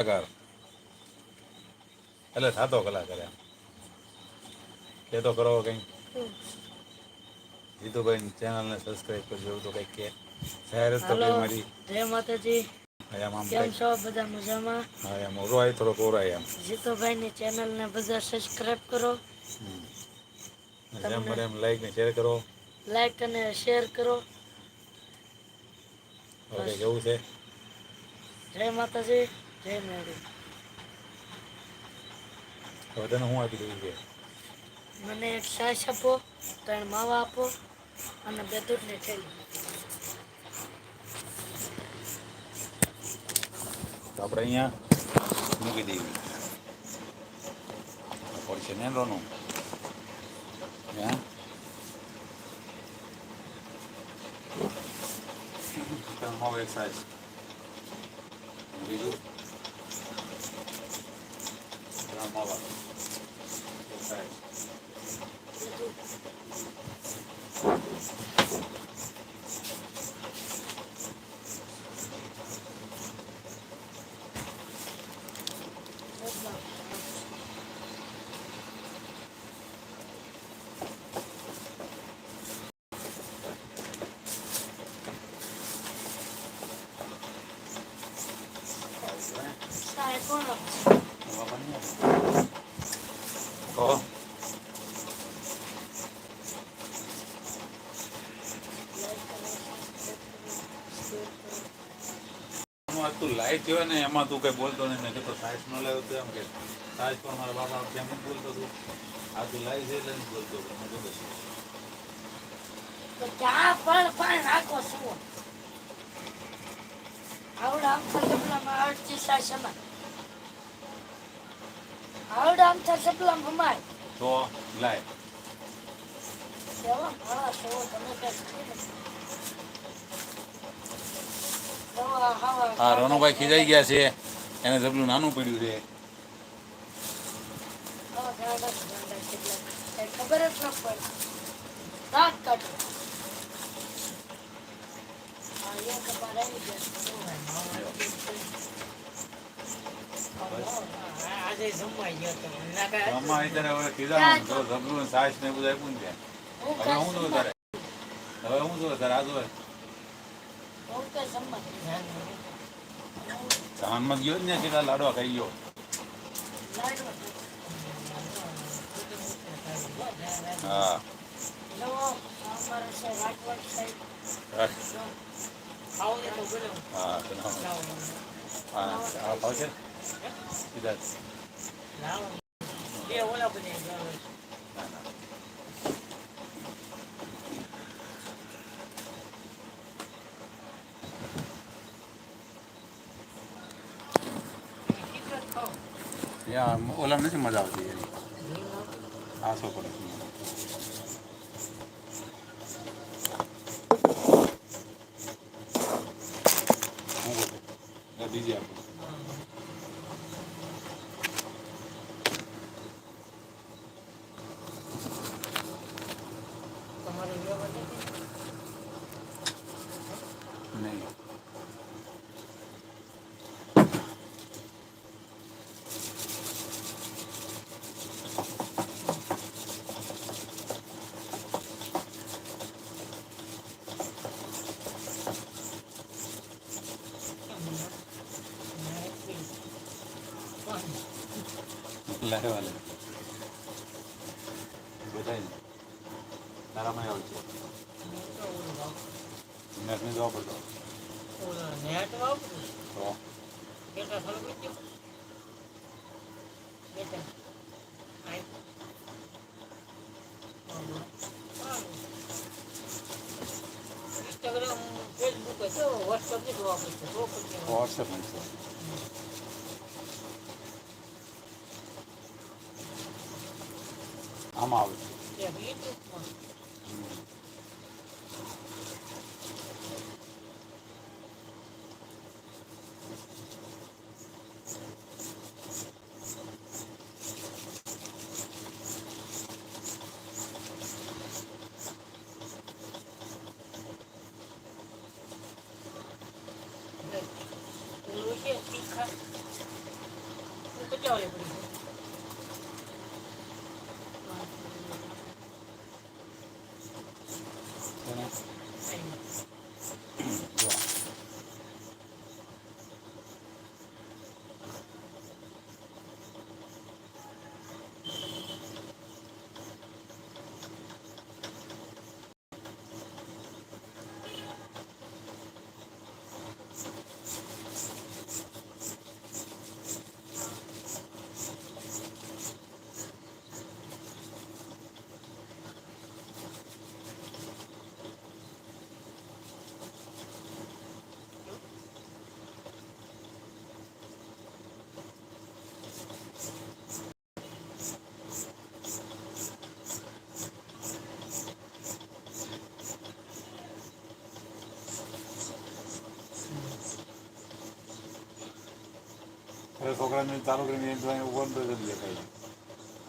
કલાકાર. એટલે થાતો કલાકાર એમ. કે તો કરો કંઈક. જીતુભાઈ ચેનલને સબસ્ક્રાઈબ કરજો એવું તો કંઈક કે. જાહેરાત તો મારી. જય માતાજી. કેમ છો? બધા મજામાં? હા એમ ઓરાય થોડોક ઓરાય એમ. જીતુભાઈની ચેનલને બધા સબસ્ક્રાઇબ કરો. જેમ એમ લાઈક ને શેર કરો. લાઈક અને શેર કરો. હવે કંઈક છે. જય માતાજી. જય મેળી હવે તને હું આપી દઉં છે મને એક છાશ આપો ત્રણ માવા આપો અને બે દૂધની થેલી તો આપણે અહીંયા મૂકી દેવી પડશે ને રોનું? હે? એક સાઈઝ બીજું? ત્રણ માવા એક સાઈઝ સાહેબ કોણ આપશે? કહો એમાં આ તું લાઈટ જોયો ને એમાં તું કઈ બોલતો નહીં. મેં કીધું સાઈઝ ન લેવું તો એમ કે સાઈઝ પણ મારા બાપા કેમ નથી બોલતો તું? આ તું લાઈટ છે એટલે નથી બોલતો મેં? તો પણ પણ નાખો શું? આવડા આવડા તો લાય. તમે કઈ હા, રોનુભાઈ ખીજાઈ ગયા છે. એને જબલું નાનું પડ્યું છે. ખબર જ ન તો અત્યારે હવે ને બધું આપ્યું હું હવે હું જોઉં તારે? હવે હું જોઉં તારે? આ જાનમાં ગયો જ ને કેટલા લાડવા ખાઈ ગયો. હા. હા હા આ ભાવશે સીધા જ. લાવો બે ઓલા બને લાવો. ના ના ટિકટ ખાઓ. ત્યાં ઓલા નથી મજા આવતી એની આસો પડે બીજી આપો? નહીં મારે please. કોણ? વાલે લે બધાય ને તારામાં આવશે વાપરું. મેં જવા પડતો નેટ વાપરો કેટલા. સારું. ઇન્સ્ટાગ્રામ ફેસબુક હતો વોટ્સઅપ નથી વાપરતો તો પછી નહીં આમાં આવે છે એક યુટ્યુબમાં ઓલું છે તીખા કેટલા વાગે પડી એને જો. હવે છોકરાને ચાલુ કરીને એમ તો અહીંયા ઊભો ને તો જ દેખાય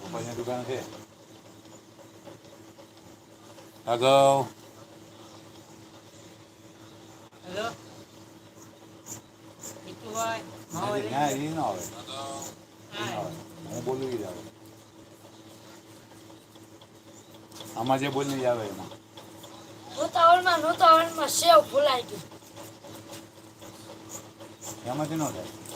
પપ્પાની દુકાન છે. અગાઉ ના એ ના આવે. હા. બોલું જ આવે. આમાં જે બોલી આવે એમાં. નોતાવળમાં નોતાવળમાં સેવ ભૂલાઈ ગયું. એમાંથી ન થાય.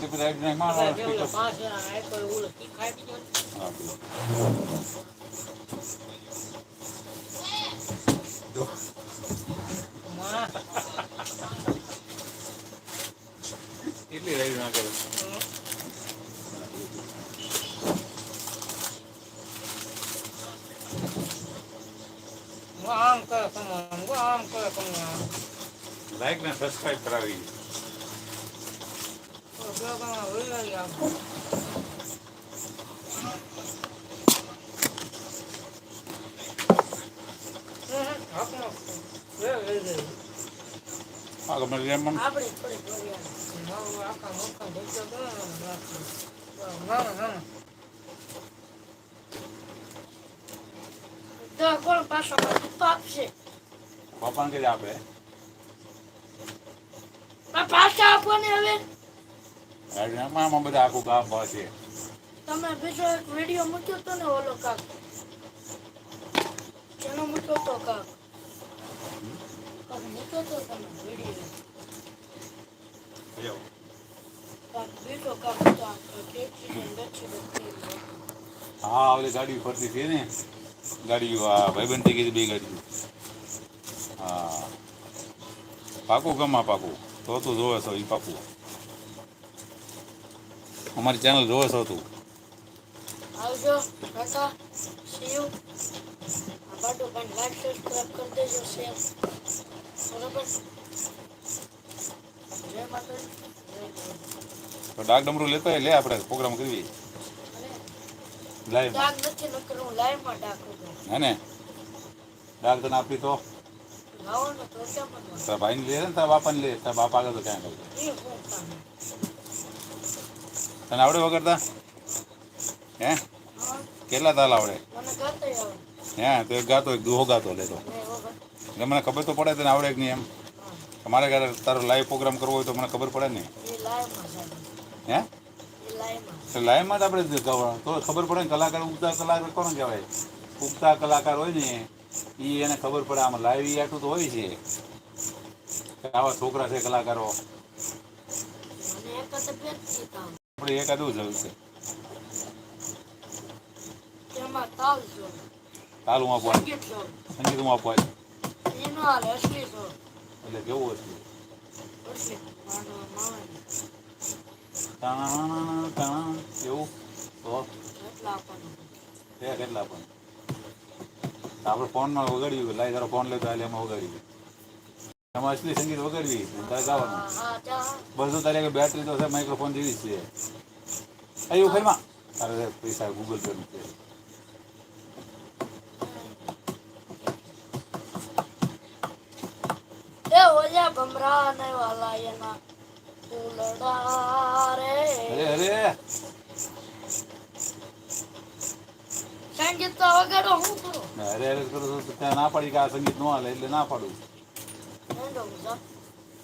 ને. બધા બોલો. માં, કેટલી રાઈડ ના કરે આમ કરે આમ કરે. લાઈક ને સબસ્ક્રાઇબ કરાવી તો બે ગણા વહી આમ. હમ, હમ, હાથમાં બે લઈ ગયું. આ ગમે તેમ પણ આપણે થોડીક વરિયાળી. મારું આખા મોટા ભેગા ગણા નાખ્યું. ના, ના, ના. તો કોણ પાછો આપશે પપ્પાને કરી આપે પાછા આપવાની હવે આમાં બધા આખું ગામ પાસે તમે બીજો એક વીડિયો મૂક્યો તો ને ઓલો કાક. જેનો મૂક્યો તો કાક. મૂક્યો તો તમે વીડિયો બીજો કાક તો. હા ઓલી ગાડી ફરતી હતી ને? ગાડી ભાઈબંધ થઈ ગઈ બે હા. પાકું ગમા પાકું. તો તું જોવે છો એ પાકું. અમારી ચેનલ જોવે છો તું. આવજો સી યુ આ પણ લાઈક સબસ્ક્રાઇબ કરી દેજો શેર બરાબર? જય માતાજી. તો ડાક ડમરું લેતો લે આપણે પ્રોગ્રામ કરવી લાઈવ ડાક નથી નકર હું લાઈવમાં ડાકું હે ને ડાક તને આપી તો. ભાઈ ને લે તારા લે ને તારા લે. તારા બાપા આગળ તો ક્યાં કામ? તને આવડે વગરતા? હે? હા કેટલા તાલ આવડે? હે તો એક ગાતો એક દુહો ગાતો લેતો એટલે મને ખબર તો પડે તને આવડે કે નહીં એમ? તમારે ઘરે તારો લાઈવ પ્રોગ્રામ કરવો હોય તો મને ખબર પડે નહીં હે? લાઈવમાં. તો જ આપણે ગાવા- તો ખબર પડે ને કલાકાર ઉગતા કલાકાર કોણ કહેવાય ઉગતા કલાકાર હોય ને એ એને ખબર પડે આમાં લાઈવ આટલું તો હોય છે. આવા છોકરા છે કલાકારો. આપણે એકાદું જ છે તેમાં તાલ આપવા સંગીતમાં આપવા એટલે કેવું માવાની તાણા તાણા એવું તો એટલા કેટલા પણ આપણે ફોનમાં વગાડ્યું લાઈ તારો ફોન લેતો હાલે એમાં વગાડ્યું એમાં અસલી સંગીત વગાડવી. તારે ગાવાનું. બધું તારે બેટરી તો છે માઇક્રોફોન જેવી છે. અહીં ઉખરમાં અરે પૈસા ગૂગલ પે નું છે સંગીત તો વગાડો હું કરું? અરે અરે ત્યાં ના પાડી કે આ સંગીત નો હાલે એટલે ના પાડું.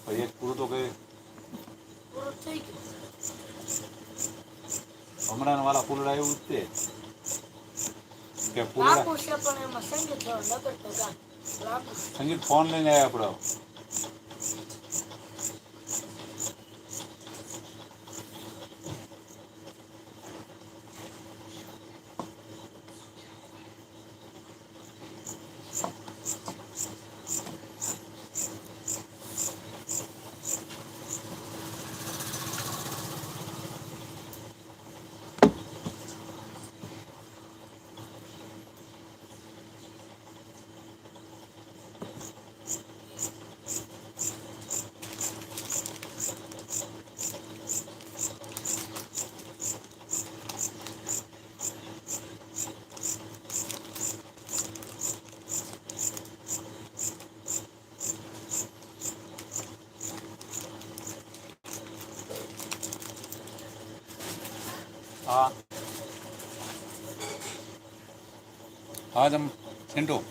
હજી પૂરું તો કઈ હમણાં વાળા ફૂલ એવું જ છે કે ફૂલ સંગીત ફોન લઈને આવ્યા આપડે ஆதம் சென்றோம்.